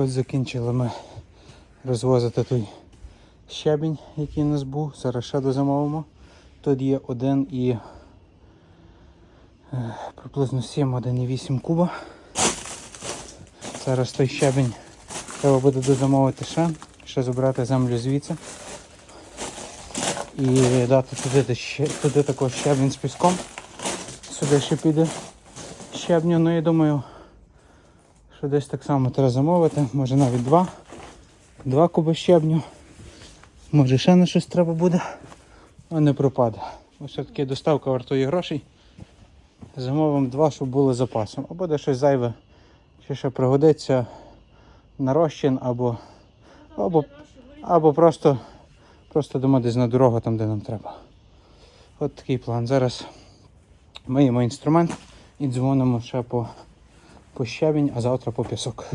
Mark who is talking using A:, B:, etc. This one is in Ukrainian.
A: Ось закінчили ми розвозити той щебінь, який у нас був. Зараз ще дозамовимо. Тут є один і е, приблизно 7, 1,8 куба. Зараз той щебінь треба буде дозамовити ще, ще забрати землю звідси. І дати туди, туди також щебінь з піском. Сюди ще піде щебню, ну я думаю, що десь так само треба замовити, може навіть два. Два куби щебню. Може ще на щось треба буде, а не пропаде. Бо все-таки доставка вартує грошей. Замовимо два, щоб було запасом. Або буде щось зайве, чи ще пригодиться на розчин, або, або, або просто, просто дома десь на дорогу там, де нам треба. От такий план. Зараз миємо інструмент і дзвонимо ще по, по щебінь, а завтра по пісок.